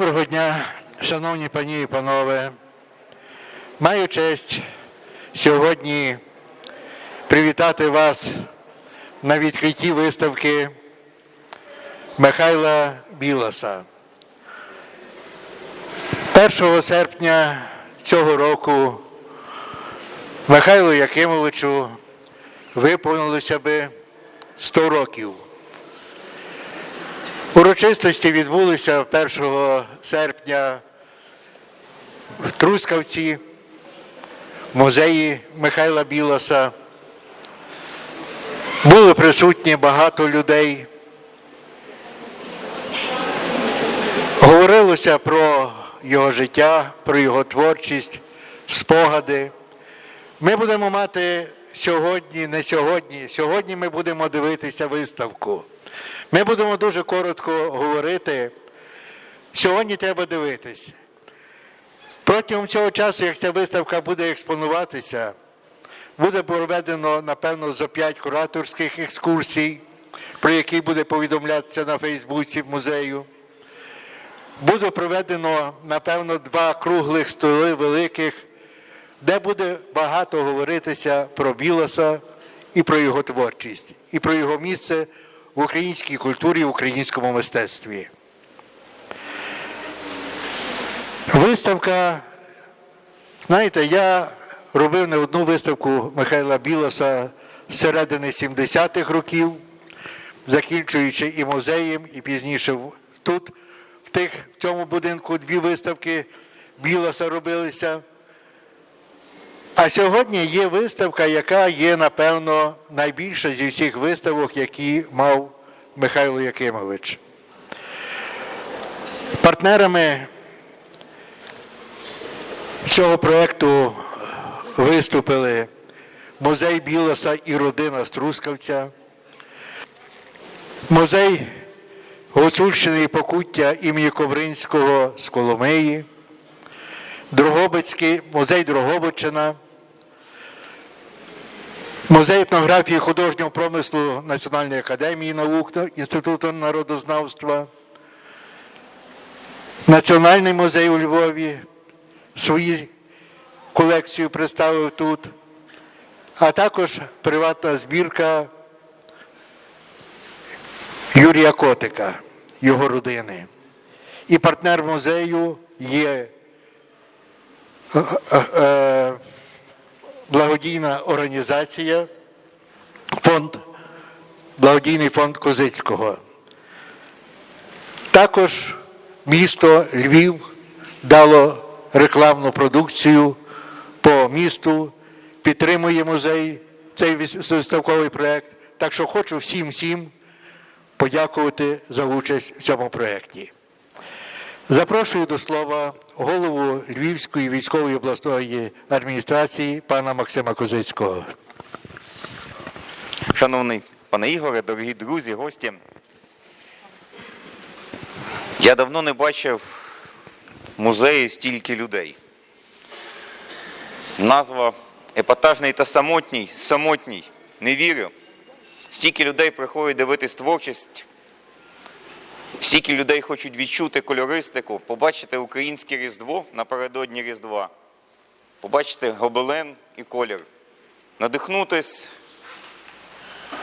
Доброго дня, шановні пані і панове. Маю честь сьогодні привітати вас на відкритті виставки Михайла Білоса. 1 серпня цього року Михайлу Якимовичу виповнилося би 100 років. Урочистості відбулися 1 серпня в Трускавці, в музеї Михайла Білоса. Були присутні багато людей. Говорилося про його життя, про його творчість, спогади. Ми будемо мати сьогодні, не сьогодні, сьогодні ми будемо дивитися виставку. Ми будемо дуже коротко говорити. Сьогодні треба дивитись. Протягом цього часу, як ця виставка буде експонуватися, буде проведено, напевно, зо п'ять кураторських екскурсій, про які буде повідомлятися на Фейсбуці музею. Буде проведено, напевно, два круглих столи великих, де буде багато говоритися про Білоса і про його творчість, і про його місце в українській культурі, в українському мистецтві. Виставка, знаєте, я робив не одну виставку Михайла Білоса з середини 70-х років, закінчуючи і музеєм, і пізніше тут, в, тих, в цьому будинку, дві виставки Білоса робилися. А сьогодні є виставка, яка є, напевно, найбільша зі всіх виставок, які мав Михайло Якимович. Партнерами цього проєкту виступили музей Білоса і родина Струскавця, музей Гуцульщини і Покуття імені Ковринського з Коломиї, Дрогобицький, музей Дрогобичина, музей етнографії художнього промислу Національної академії наук Інституту народознавства, Національний музей у Львові свою колекцію представив тут, а також приватна збірка Юрія Котика, його родини. І партнер музею є благодійна організація, фонд, благодійний фонд Козицького. Також місто Львів дало рекламну продукцію по місту, підтримує музей, цей виставковий проєкт. Так що хочу всім всім подякувати за участь в цьому проєкті. Запрошую до слова голову Львівської військової обласної адміністрації пана Максима Козицького. Шановний пане Ігоре, дорогі друзі, гості. Я давно не бачив музеї стільки людей. Назва епатажний та самотній, самотній. Не вірю. Стільки людей приходять дивитись творчість, стільки людей хочуть відчути кольористику, побачити українське Різдво напередодні Різдва, побачити гобелен і колір, надихнутись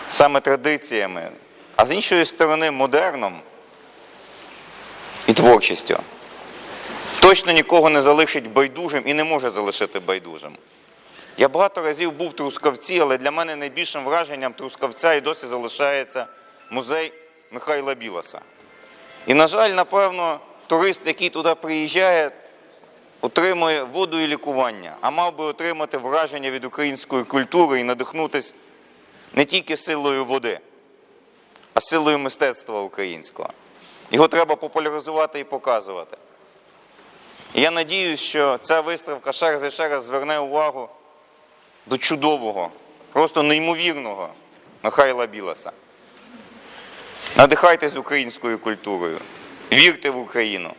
саме традиціями, а з іншої сторони модерном і творчістю. Точно нікого не залишить байдужим і не може залишити байдужим. Я багато разів був в Трускавці, але для мене найбільшим враженням Трускавця і досі залишається музей Михайла Білоса. І, на жаль, напевно, турист, який туди приїжджає, отримує воду і лікування, а мав би отримати враження від української культури і надихнутися не тільки силою води, а силою мистецтва українського. Його треба популяризувати і показувати. І я надіюсь, що ця виставка раз і ще зверне увагу до чудового, просто неймовірного Михайла Білоса. Надихайтесь українською культурою, вірте в Україну.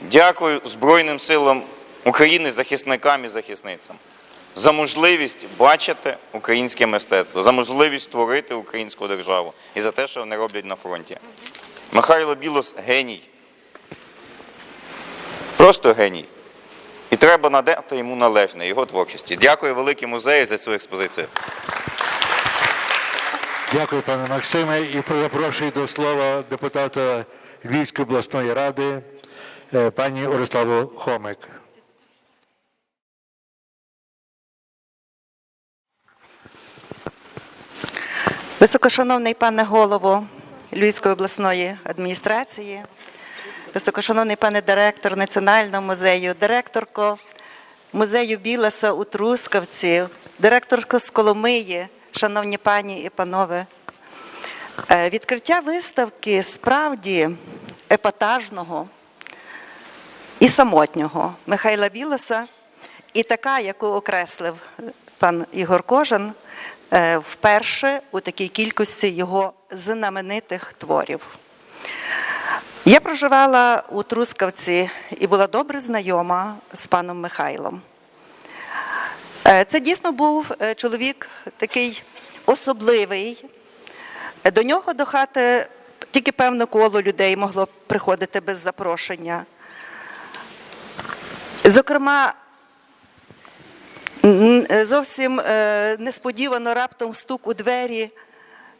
Дякую Збройним силам України, захисникам і захисницям за можливість бачити українське мистецтво, за можливість створити українську державу і за те, що вони роблять на фронті. Михайло Білос геній. просто геній. І треба надати йому належне його творчості. Дякую великий музею за цю експозицію. Дякую, пане Максиме. І запрошую до слова депутата Львівської обласної ради е, пані Ориславу Хомик. Високошановний пане голово Львівської обласної адміністрації, високошановний пане директор Національного музею, директорко музею Біласа у Трускавці, директорко з Коломиї, шановні пані і панове. Е, Відкриття виставки справді епатажного і самотнього Михайла Білоса, і така, яку окреслив пан Ігор Кожан, е, вперше у такій кількості його знаменитих творів. Я проживала у Трускавці і була добре знайома з паном Михайлом. Е, Це дійсно був е, чоловік такий особливий. До нього до хати тільки певне коло людей могло приходити без запрошення. Зокрема, зовсім е, несподівано раптом стук у двері.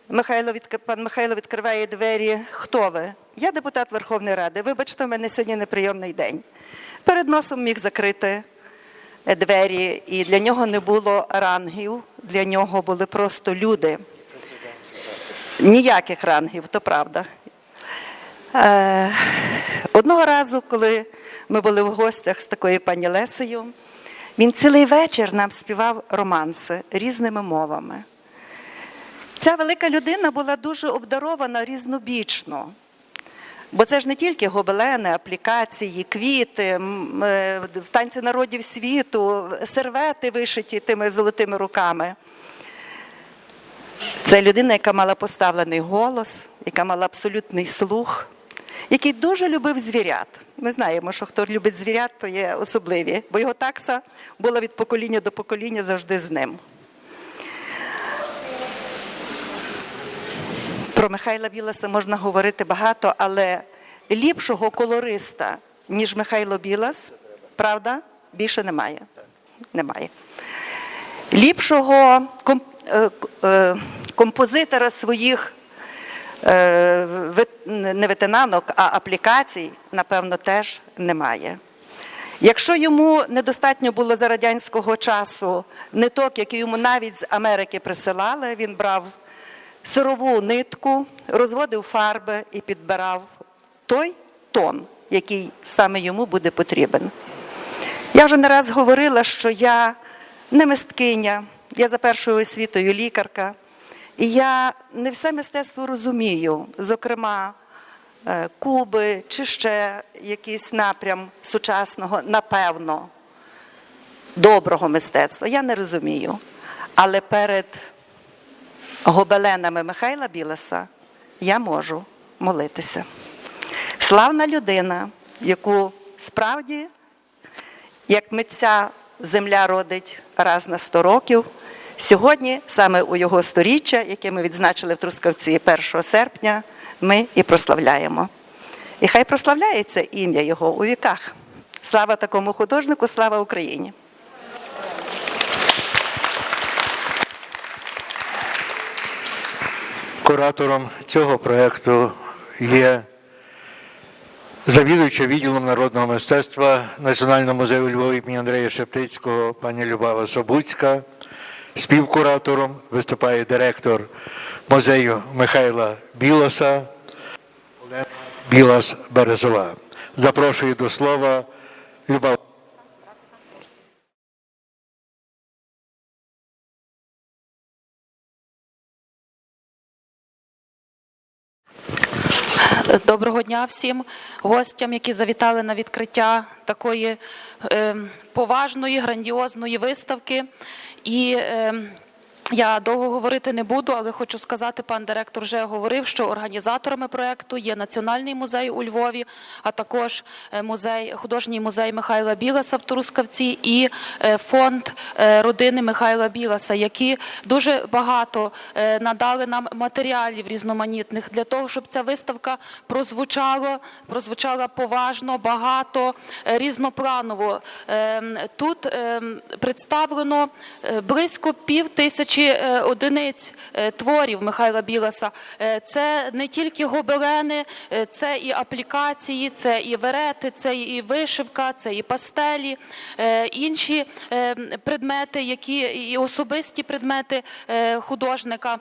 Михайло пан Михайло відкриває двері. Хто ви? Я депутат Верховної Ради. Вибачте, в мене сьогодні неприйомний день. Перед носом міг закрити двері, і для нього не було рангів, для нього були просто люди. Ніяких рангів, то правда. Е, Одного разу, коли ми були в гостях з такою пані Лесею, він цілий вечір нам співав романси різними мовами. Ця велика людина була дуже обдарована різнобічно. Бо це ж не тільки гобелени, аплікації, квіти, е, танці народів світу, сервети вишиті тими золотими руками. Це людина, яка мала поставлений голос, яка мала абсолютний слух, який дуже любив звірят. Ми знаємо, що хто любить звірят, то є особливі, бо його такса була від покоління до покоління завжди з ним. Про Михайла Біласа можна говорити багато, але ліпшого колориста, ніж Михайло Білас, правда, більше немає. Немає. Ліпшого е, е, композитора своїх е, не ветенанок, а аплікацій, напевно, теж немає. Якщо йому недостатньо було за радянського часу ниток, які йому навіть з Америки присилали, він брав сирову нитку, розводив фарби і підбирав той тон, який саме йому буде потрібен. Я вже не раз говорила, що я не мисткиня, я за першою освітою лікарка, і я не все мистецтво розумію, зокрема, е, куби чи ще якийсь напрям сучасного, напевно, доброго мистецтва. Я не розумію. Але перед гобеленами Михайла Білеса я можу молитися. Славна людина, яку справді, як митця земля родить раз на 100 років, сьогодні, саме у його сторіччя, яке ми відзначили в Трускавці 1 серпня, ми і прославляємо. І хай прославляється ім'я його у віках. Слава такому художнику, слава Україні! Куратором цього проєкту є завідуюча відділом народного мистецтва Національного музею у Львові імені Андрія Шептицького пані Любава Собуцька. Співкуратором виступає директор музею Михайла Білоса Олена Білас Березова. Запрошую до слова Любава. Доброго дня всім гостям, які завітали на відкриття такої е, поважної, грандіозної виставки. І е, Я довго говорити не буду, але хочу сказати, пан директор вже говорив, що організаторами проекту є Національний музей у Львові, а також е, музей, художній музей Михайла Біласа в Трускавці і е, фонд е, родини Михайла Біласа, які дуже багато надали нам матеріалів різноманітних для того, щоб ця виставка прозвучала, прозвучала поважно, багато, різнопланово. Ем, Тут ем, представлено близько пів тисячі е, одиниць е, творів Михайла Біласа. Е, Це не тільки гобелени, це і аплікації, це і верети, це і вишивка, це і пастелі, інші предмети, які і особисті предмети художника.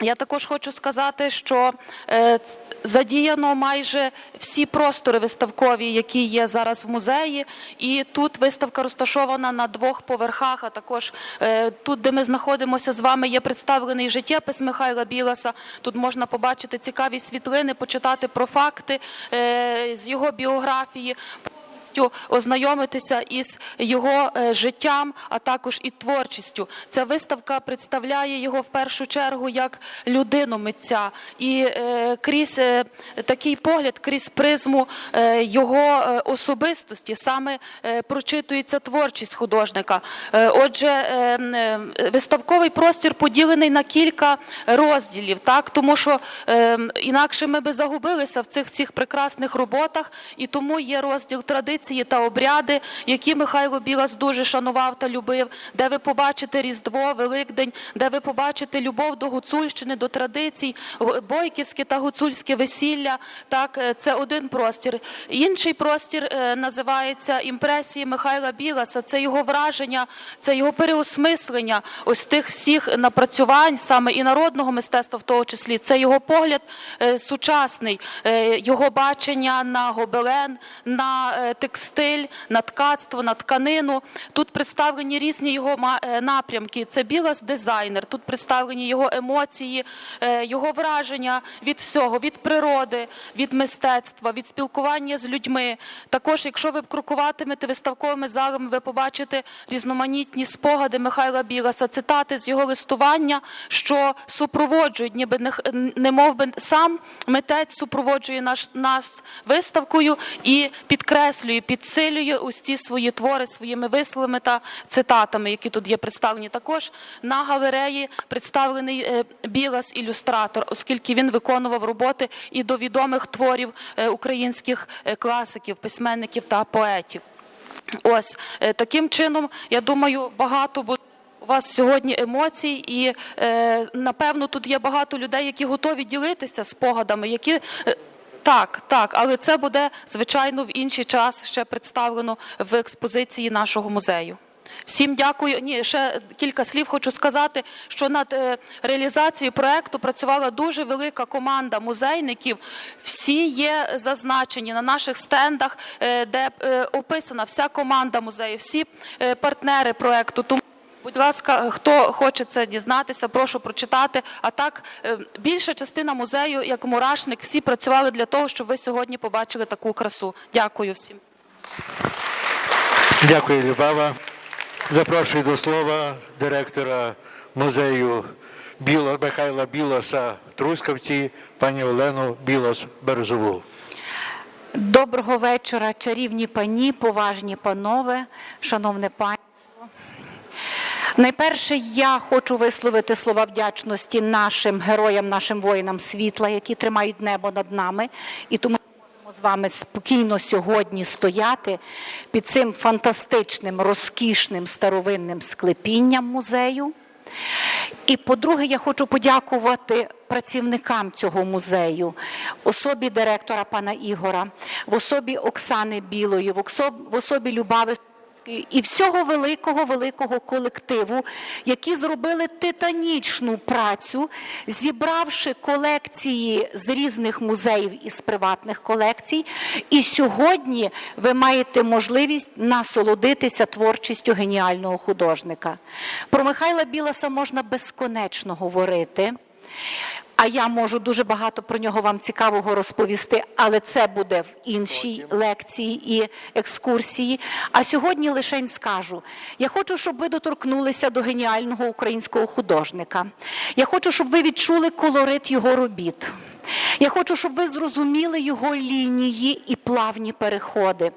Я також хочу сказати, що е, задіяно майже всі простори виставкові, які є зараз в музеї. І тут виставка розташована на двох поверхах. А також е, тут, де ми знаходимося з вами, є представлений життєпис Михайла Біласа. Тут можна побачити цікаві світлини, почитати про факти е, з його біографії повністю ознайомитися із його е, життям, а також і творчістю. Ця виставка представляє його в першу чергу як людину митця, і е, крізь е, такий погляд, крізь призму його особистості саме прочитується творчість художника. Отже, е, м, е, виставковий простір поділений на кілька розділів, так тому що е, інакше ми би загубилися в цих всіх прекрасних роботах, і тому є розділ традиції та обряди, які Михайло Білас дуже шанував та любив, де ви побачите Різдво, Великдень, де ви побачите любов до гуцульщини, до традицій, бойківське та гуцульське весілля. Так, е, це один простір. Інший простір е, називається імпресії Михайла Біласа. Це його враження, це його переосмислення ось тих всіх напрацювань, саме і народного мистецтва, в тому числі. Це його погляд е, сучасний, його бачення на гобелен, на е, текстиль, на ткацтво, на тканину. Тут представлені різні його е, напрямки. Це Білас дизайнер. Тут представлені його емоції, е, його враження від всього, від природи, від мистецтва, від спілкування з людьми. Також, якщо ви крокуватимете виставковими залами, ви побачите різноманітні спогади Михайла Біласа, цитати з його листування, що супроводжують, ніби не, не мов би сам митець супроводжує наш, нас виставкою і підкреслює, підсилює ось ці свої твори своїми висловами та цитатами, які тут є представлені. Також на галереї представлений е, Білас ілюстратор, оскільки він виконував роботи і до відомих творів е, українських е, класиків, письменників та поетів. Ось таким чином, я думаю, багато буде. У вас сьогодні емоцій, і напевно тут є багато людей, які готові ділитися спогадами, які так, так, але це буде звичайно в інший час ще представлено в експозиції нашого музею. Всім дякую. Ні, ще кілька слів хочу сказати, що над е, реалізацією проекту працювала дуже велика команда музейників. Всі є зазначені на наших стендах, е, де е, описана вся команда музею, всі партнери проекту. Будь ласка, хто хоче це дізнатися, прошу прочитати. А так, е, більша частина музею, як мурашник, всі працювали для того, щоб ви сьогодні побачили таку красу. Дякую всім. Дякую, Любава. Запрошую до слова директора музею Біло, Михайла Білоса Трускавці, пані Олену Білос Березову. Доброго вечора, чарівні пані, поважні панове, шановне панство. Найперше, я хочу висловити слова вдячності нашим героям, нашим воїнам світла, які тримають небо над нами. І тому ми можемо з вами спокійно сьогодні стояти під цим фантастичним, розкішним старовинним склепінням музею. І по-друге, я хочу подякувати працівникам цього музею, особі директора пана Ігора, в особі Оксани Білої, в особі Любави і всього великого великого колективу, які зробили титанічну працю, зібравши колекції з різних музеїв і з приватних колекцій. І сьогодні ви маєте можливість насолодитися творчістю геніального художника. Про Михайла Біласа можна безконечно говорити. А я можу дуже багато про нього вам цікавого розповісти, але це буде в іншій лекції і екскурсії. А сьогодні лишень скажу: я хочу, щоб ви доторкнулися до геніального українського художника. Я хочу, щоб ви відчули колорит його робіт. Я хочу, щоб ви зрозуміли його лінії і плавні переходи.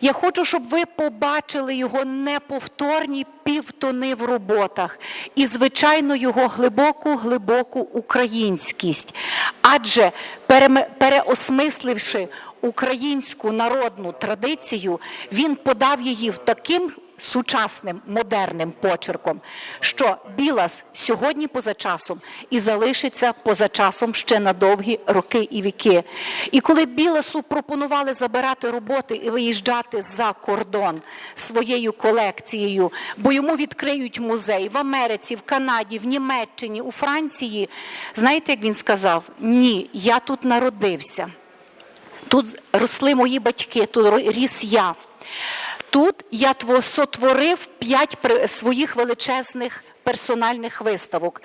Я хочу, щоб ви побачили його неповторні півтони в роботах і, звичайно, його глибоку, глибоку українськість. Адже переосмисливши українську народну традицію, він подав її в таким сучасним модерним почерком, що Білас сьогодні поза часом і залишиться поза часом ще на довгі роки і віки. І коли Біласу пропонували забирати роботи і виїжджати за кордон своєю колекцією, бо йому відкриють музей в Америці, в Канаді, в Німеччині, у Франції, знаєте, як він сказав? Ні, я тут народився. Тут росли мої батьки, тут ріс я. Тут я тво- сотворив п'ять своїх величезних персональних виставок.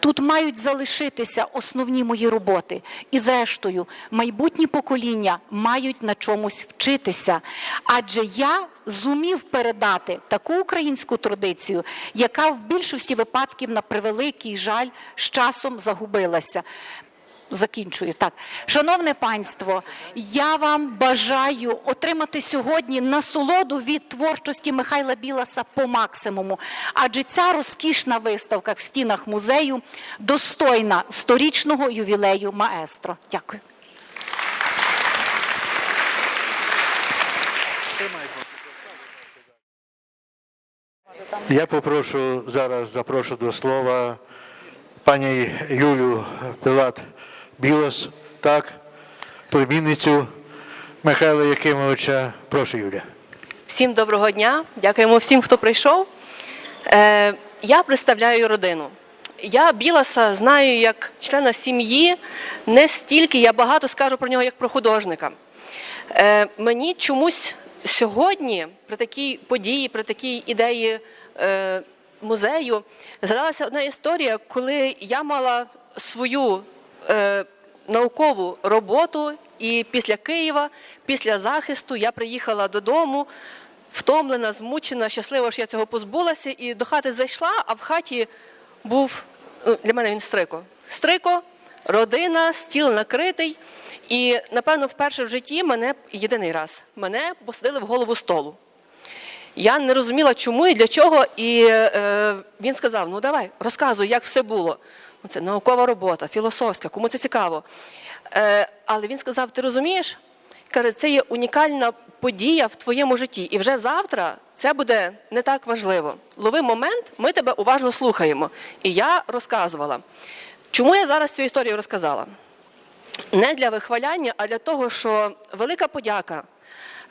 Тут мають залишитися основні мої роботи. І зрештою, майбутні покоління мають на чомусь вчитися. Адже я зумів передати таку українську традицію, яка в більшості випадків, на превеликий жаль, з часом загубилася. Закінчую так. Шановне панство, я вам бажаю отримати сьогодні насолоду від творчості Михайла Біласа по максимуму. Адже ця розкішна виставка в стінах музею достойна сторічного ювілею маестро. Дякую. Я попрошу зараз запрошу до слова пані Юлю Пилат Білос, так, племінницю Михайла Якимовича. Прошу, Юля. Всім доброго дня. Дякуємо всім, хто прийшов. Е, я представляю родину. Я Біласа знаю як члена сім'ї, не стільки, я багато скажу про нього як про художника. Е, мені чомусь сьогодні, при такій події, при такій ідеї е, музею, згадалася одна історія, коли я мала свою наукову роботу, і після Києва, після захисту, я приїхала додому, втомлена, змучена, щаслива, що я цього позбулася, і до хати зайшла, а в хаті був ну, для мене він стрико. Стрико, родина, стіл накритий. І, напевно, вперше в житті мене єдиний раз мене посадили в голову столу. Я не розуміла, чому і для чого. І е, він сказав: ну давай, розказуй, як все було. Це наукова робота, філософська, кому це цікаво. Е, але він сказав: ти розумієш? Каже, це є унікальна подія в твоєму житті. І вже завтра це буде не так важливо. Лови момент, ми тебе уважно слухаємо. І я розказувала. Чому я зараз цю історію розказала? не для вихваляння, а для того, що велика подяка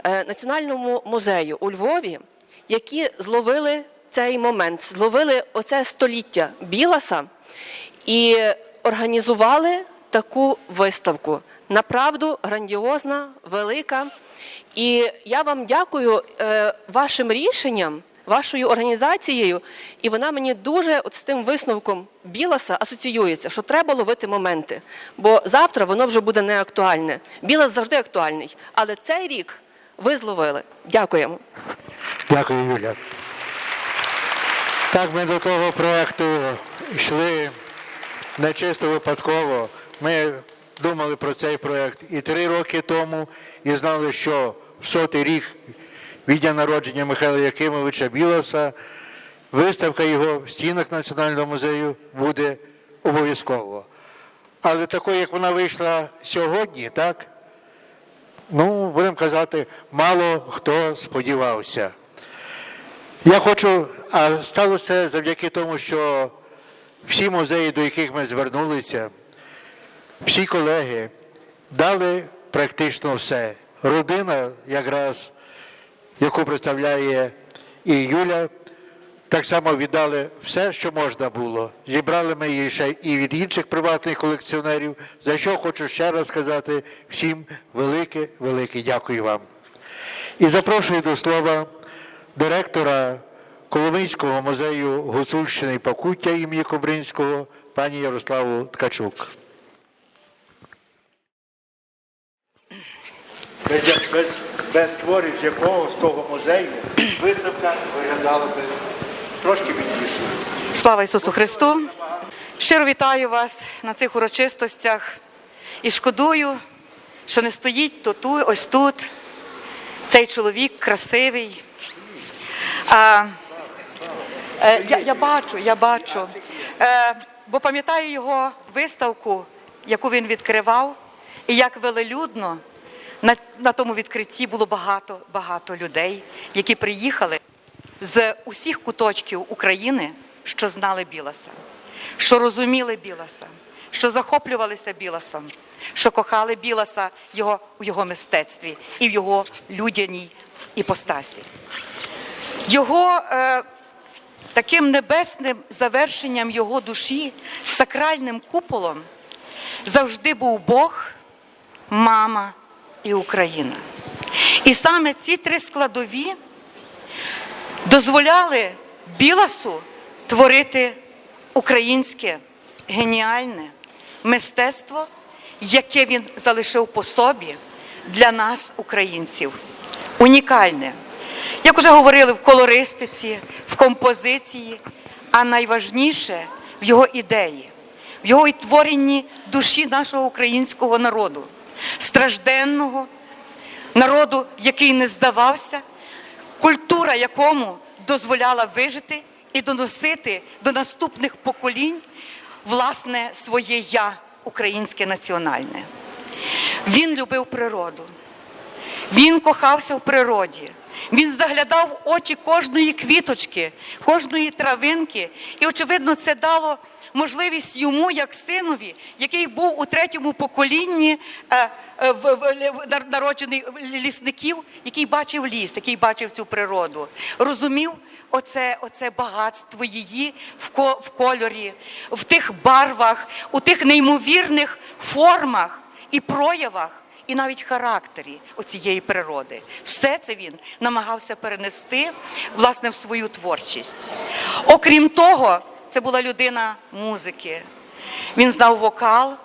е, Національному музею у Львові, які зловили цей момент, зловили оце століття Біласа і організували таку виставку. Направду грандіозна, велика. І я вам дякую е, вашим рішенням, вашою організацією, і вона мені дуже от з тим висновком Біласа асоціюється, що треба ловити моменти, бо завтра воно вже буде не актуальне. Білас завжди актуальний, але цей рік ви зловили. Дякуємо. Дякую, Юля. Так, ми до того проєкту йшли не чисто випадково. Ми думали про цей проєкт і три роки тому, і знали, що в сотий рік від дня народження Михайла Якимовича Білоса виставка його в стінах Національного музею буде обов'язково. Але такою, як вона вийшла сьогодні, так? Ну, будемо казати, мало хто сподівався. Я хочу, а сталося завдяки тому, що всі музеї, до яких ми звернулися, всі колеги дали практично все. Родина, якраз, яку представляє і Юля, так само віддали все, що можна було. Зібрали ми її ще і від інших приватних колекціонерів, за що хочу ще раз сказати всім велике, велике дякую вам. І запрошую до слова директора Коломийського музею Гусульщини і Пакуття ім'я Кобринського пані Ярославу Ткачук. Без, без, без творів з якого з того музею виставка виглядала би трошки бідніше. Слава Ісусу Христу! Щиро вітаю вас на цих урочистостях і шкодую, що не стоїть то тут, ось тут. Цей чоловік красивий. А я, я бачу, я бачу. Е, бо пам'ятаю його виставку, яку він відкривав, і як велелюдно на, на тому відкритті було багато, багато людей, які приїхали з усіх куточків України, що знали Біласа, що розуміли Біласа, що захоплювалися Біласом, що кохали Біласа його, у його мистецтві і в його людяній іпостасі. Його е, таким небесним завершенням його душі, сакральним куполом, завжди був Бог, мама і Україна. І саме ці три складові дозволяли Біласу творити українське геніальне мистецтво, яке він залишив по собі для нас, українців. Унікальне. Як вже говорили, в колористиці, в композиції, а найважніше в його ідеї, в його і творенні душі нашого українського народу, стражденного народу, який не здавався, культура якому дозволяла вижити і доносити до наступних поколінь власне своє я українське національне. Він любив природу. Він кохався в природі. Він заглядав в очі кожної квіточки, кожної травинки. І, очевидно, це дало можливість йому, як синові, який був у третьому поколінні е, е, народжений лісників, який бачив ліс, який бачив цю природу, розумів оце, оце багатство її в кольорі, в тих барвах, у тих неймовірних формах і проявах і навіть характері оцієї природи. Все це він намагався перенести власне в свою творчість. Окрім того, це була людина музики. Він знав вокал.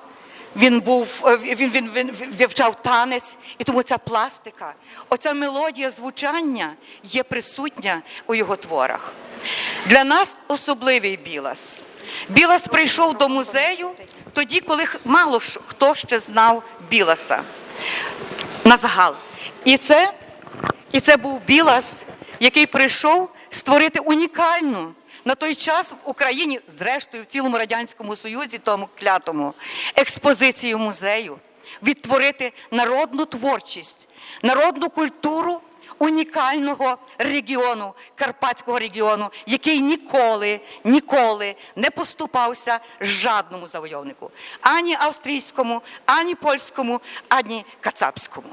Він був е, він, він, він вивчав танець, і тому ця пластика, оця мелодія звучання є присутня у його творах. Для нас особливий Білас. Білас прийшов до музею тоді, коли мало хто ще знав Біласа на загал. І це, і це був Білас, який прийшов створити унікальну на той час в Україні, зрештою в цілому радянському союзі, тому клятому, експозицію музею, відтворити народну творчість, народну культуру унікального регіону, Карпатського регіону, який ніколи, ніколи не поступався жадному завойовнику, ані австрійському, ані польському, ані кацапському.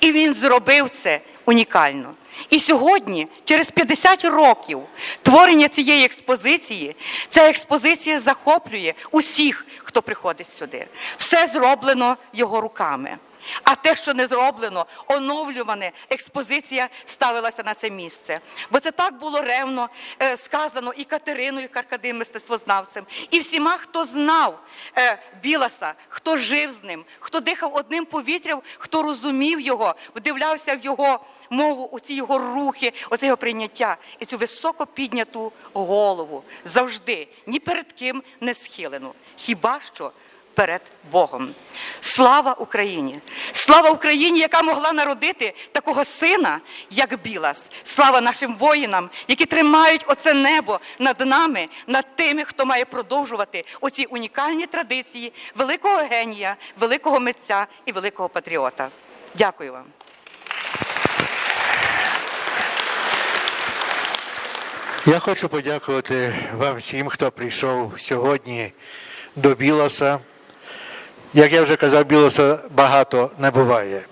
І він зробив це унікально. І сьогодні, через 50 років творення цієї експозиції, ця експозиція захоплює усіх, хто приходить сюди. Все зроблено його руками. А те, що не зроблено, оновлюване, експозиція ставилася на це місце. Бо це так було ревно е, сказано і Катериною Каркадим, мистецтвознавцем, і всіма, хто знав е, Біласа, хто жив з ним, хто дихав одним повітрям, хто розумів його, вдивлявся в його мову, у ці його рухи, оце його прийняття і цю високо підняту голову завжди ні перед ким не схилену. Хіба що перед Богом. Слава Україні! Слава Україні, яка могла народити такого сина, як Білас. Слава нашим воїнам, які тримають оце небо над нами, над тими, хто має продовжувати оці унікальні традиції великого генія, великого митця і великого патріота. Дякую вам. Я хочу подякувати вам всім, хто прийшов сьогодні до Білоса. Як я вже казав, Білоса багато не буває.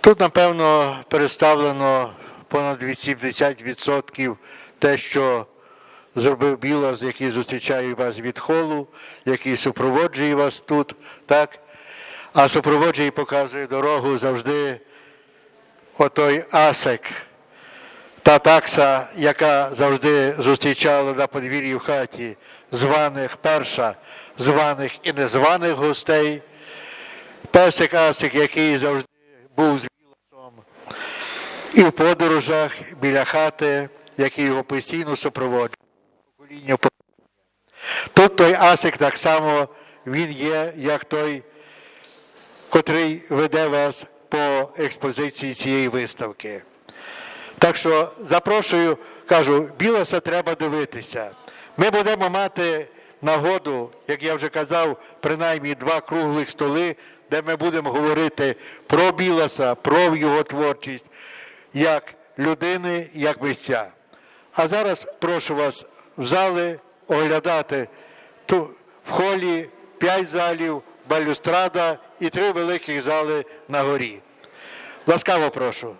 Тут, напевно, представлено понад 80% те, що зробив Білос, який зустрічає вас від холу, який супроводжує вас тут, так? А супроводжує і показує дорогу завжди отой Асек, та такса, яка завжди зустрічала на подвір'ї в хаті званих, перша званих і незваних гостей. Песик Асик, який завжди був з і в подорожах біля хати, які його постійно в. Тут той Асик так само він є, як той, котрий веде вас по експозиції цієї виставки. Так що запрошую, кажу, Білоса треба дивитися. Ми будемо мати нагоду, як я вже казав, принаймні два круглих столи, де ми будемо говорити про Білоса, про його творчість, як людини, як митця. А зараз прошу вас в зали оглядати ту, в холі п'ять залів, балюстрада і три великих зали на горі. Ласкаво прошу.